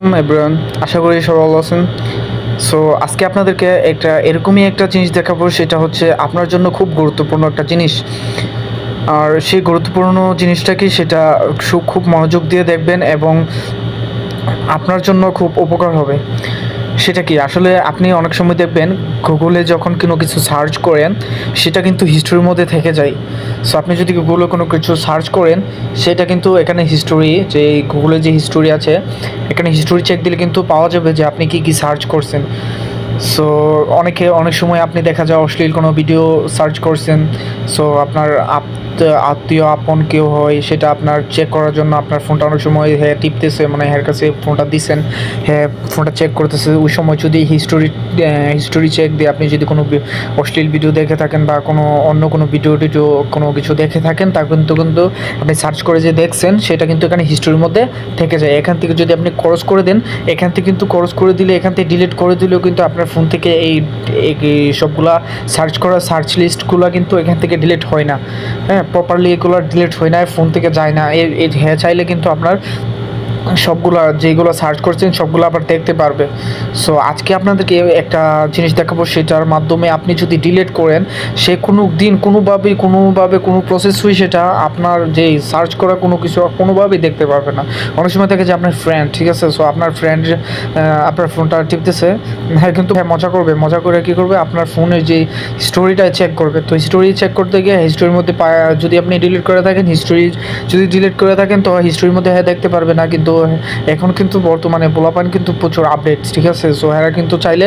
Everyone আশা করি ভালো আছেন। সো আজকে আপনাদেরকে একটা এরকমই একটা জিনিস দেখাবো, সেটা হচ্ছে আপনার জন্য খুব গুরুত্বপূর্ণ একটা জিনিস। আর সেই গুরুত্বপূর্ণ জিনিসটা কি, সেটা খুব মনোযোগ দিয়ে দেখবেন এবং আপনার জন্য খুব উপকার হবে। সেটা কি? আসলে আপনি অনেক সময় দেখবেন গুগলে যখন কোনো কিছু সার্চ করেন, সেটা কিন্তু হিস্টোরির মধ্যে থেকে যায়। সো আপনি যদি গুগলে কোনো কিছু সার্চ করেন, সেটা কিন্তু এখানে হিস্টোরি যে গুগলে যে হিস্টোরি আছে, এখানে হিস্টোরি চেক দিলে কিন্তু পাওয়া যাবে যে আপনি কি কি সার্চ করছেন। সো অনেকে অনেক সময় আপনি দেখা যায় অশ্লীল কোনো ভিডিও সার্চ করছেন সো আপনার আপ- আত্মীয়, আপন কেউ হয়, সেটা আপনার চেক করার জন্য আপনার ফোনটা অনেক সময় হ্যাঁ টিপতেছে মানে হ্যার কাছে ফোনটা দিচ্ছেন হ্যাঁ ফোনটা চেক করতেছে। ওই সময় যদি হিস্টোরি হিস্টোরি চেক দিয়ে আপনি যদি কোনো অশ্লীল ভিডিও দেখে থাকেন বা কোনো অন্য কোনো ভিডিও টিডিও কোনো কিছু দেখে থাকেন, তা কিন্তু কিন্তু আপনি সার্চ করে যে দেখছেন, সেটা কিন্তু এখানে হিস্টোরির মধ্যে থেকে যায়। এখান থেকে যদি আপনি ক্রস করে দেন, এখান থেকে কিন্তু ক্রস করে দিলে, এখান থেকে ডিলিট করে দিলেও কিন্তু আপনার ফোন থেকে এই সবগুলা সার্চ করা সার্চ লিস্টগুলো কিন্তু এখান থেকে ডিলিট হয় না। হ্যাঁ প্রপারলি এগুলো ডিলিট হয় না ফোন থেকে যায় না। হ্যাঁ চাইলে কিন্তু আপনার সবগুলা যেগুলো সার্চ করছেন, সবগুলো আবার দেখতে পারবে। সো আজকে আপনাদেরকে একটা জিনিস দেখাবো, সেটার মাধ্যমে আপনি যদি ডিলিট করেন, সে কোনো দিন কোনোভাবেই, কোনোভাবে কোনো প্রসেস হয়ে সেটা আপনার যে সার্চ করা কোনো কিছু কোনোভাবেই দেখতে পারবে না। অনেক সময় থাকে যে আপনার ফ্রেন্ড ঠিক আছে? সো আপনার ফ্রেন্ড আপনার ফোনটা টিপতেছে হ্যাঁ কিন্তু হ্যাঁ মজা করবে। মজা করে কী করবে? আপনার ফোনের যে স্টোরিটা চেক করবে। তো হিস্টোরি চেক করতে গিয়ে হিস্টোরির মধ্যে যদি আপনি ডিলিট করে থাকেন হিস্টোরি যদি ডিলিট করে থাকেন, তো হিস্টোরির মধ্যে হ্যাঁ দেখতে পারবে না। কিন্তু এখন কিন্তু বর্তমানে পোলাপান কিন্তু প্রচুর আপডেট ঠিক আছে? সো এরা কিন্তু চাইলে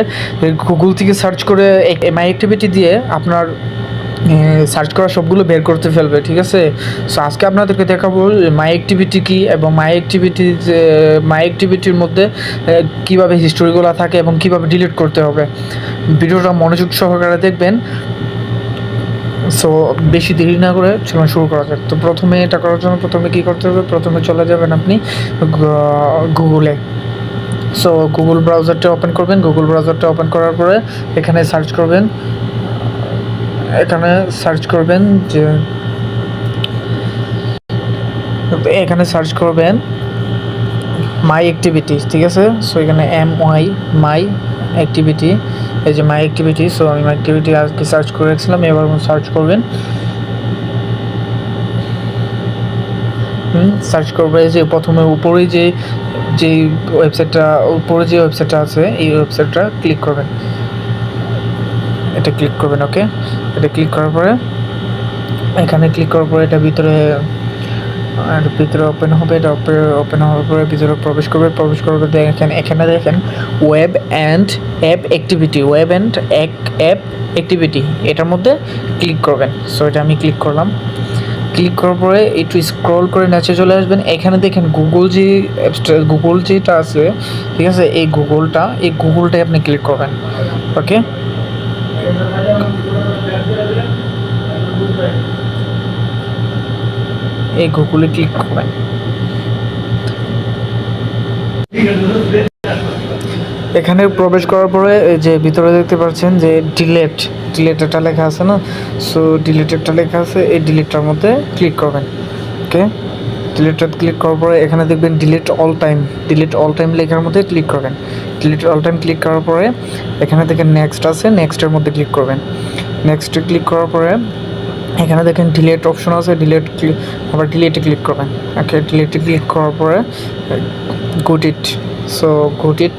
গুগল থেকে সার্চ করে এমআই অ্যাক্টিভিটি দিয়ে আপনার সার্চ করা সবগুলো বের করতে ফেলবে, ঠিক আছে? সো আজকে আপনাদেরকে দেখাবো মাই অ্যাক্টিভিটি কী এবং মাই অ্যাক্টিভিটি মাই অ্যাক্টিভিটির মধ্যে কীভাবে হিস্টোরিগুলো থাকে এবং কীভাবে ডিলিট করতে হবে। ভিডিওটা মনোযোগ সহকারে দেখবেন। সো বেশি দেরি না করে চলুন শুরু করা যাক। তো প্রথমে এটা করার জন্য প্রথমে কী করতে হবে? প্রথমে চলে যাবেন আপনি গুগলে। সো গুগল ব্রাউজারটা ওপেন করবেন। গুগল ব্রাউজারটা ওপেন করার পরে এখানে সার্চ করবেন, এখানে সার্চ করবেন যে, এখানে সার্চ করবেন মাই অ্যাক্টিভিটি, ঠিক আছে? সো এখানে এম ওয়াই মাই অ্যাক্টিভিটি। এই যে মাই অ্যাক্টিভিটি সো আমি মাই অ্যাক্টিভিটি আজকে সার্চ করে রেখেছিলাম এবার সার্চ করবেন। সার্চ করবে যে প্রথমে উপরে যে যে ওয়েবসাইটটা উপরে যে ওয়েবসাইটটা আছে, এই ওয়েবসাইটটা ক্লিক করবেন। এটা ক্লিক করবেন ওকে এটা ক্লিক করার পরে, এখানে ক্লিক করার পরে এটা ভিতরে আর ভিতরে ওপেন হবে, এটা ওপেন হওয়ার পরে ভিতরে প্রবেশ করবে প্রবেশ করবে দেখেন এখানে দেখেন web and app activity web and এক অ্যাপ অ্যাক্টিভিটি এটার মধ্যে ক্লিক করবেন। সো এটা আমি ক্লিক করলাম। ক্লিক করার পরে একটু স্ক্রল করে নিচে চলে আসবেন। এখানে দেখেন গুগল যে অ্যাপসটা গুগল যেটা আছে, ঠিক আছে? এই গুগলটা এই গুগলটাই আপনি ক্লিক করবেন। ওকে এই গুগলে ক্লিক করবেন। এখানে প্রবেশ করার পরে যে ভিতরে দেখতে পাচ্ছেন যে ডিলেট ডিলেট একটা লেখা আছে না? সো ডিলেট একটা লেখা আছে, এই ডিলেটটার মধ্যে ক্লিক করবেন। ওকে ডিলেটটা ক্লিক করার পরে এখানে দেখবেন delete all time delete all time লেখার মধ্যে ক্লিক করবেন। ডিলেট অল টাইম ক্লিক করার পরে এখানে দেখেন নেক্সট আছে নেক্সটের মধ্যে ক্লিক করবেন। নেক্সটে ক্লিক করার পরে এখানে দেখেন ডিলেট অপশন আছে ডিলেট ক্লিক আবার ডিলেটে ক্লিক করবেন। ওকে ডিলেটে ক্লিক করার পরে got it so got it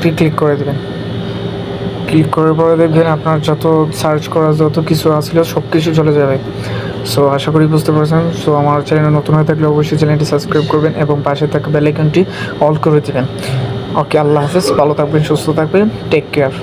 click করে দেবেন। ক্লিক করার পরে দেখবেন আপনার যত সার্চ করা যত কিছু আসছিল সব কিছু চলে যাবে। সো আশা করি বুঝতে পারছেন। সো আমার চ্যানেলে নতুন হয়ে থাকলে অবশ্যই চ্যানেলটি সাবস্ক্রাইব করবেন এবং পাশে থাকা বেল আইকনটি অল করে দেবেন। ওকে আল্লাহ হাফেজ। ভালো থাকবেন, সুস্থ থাকবেন। Take care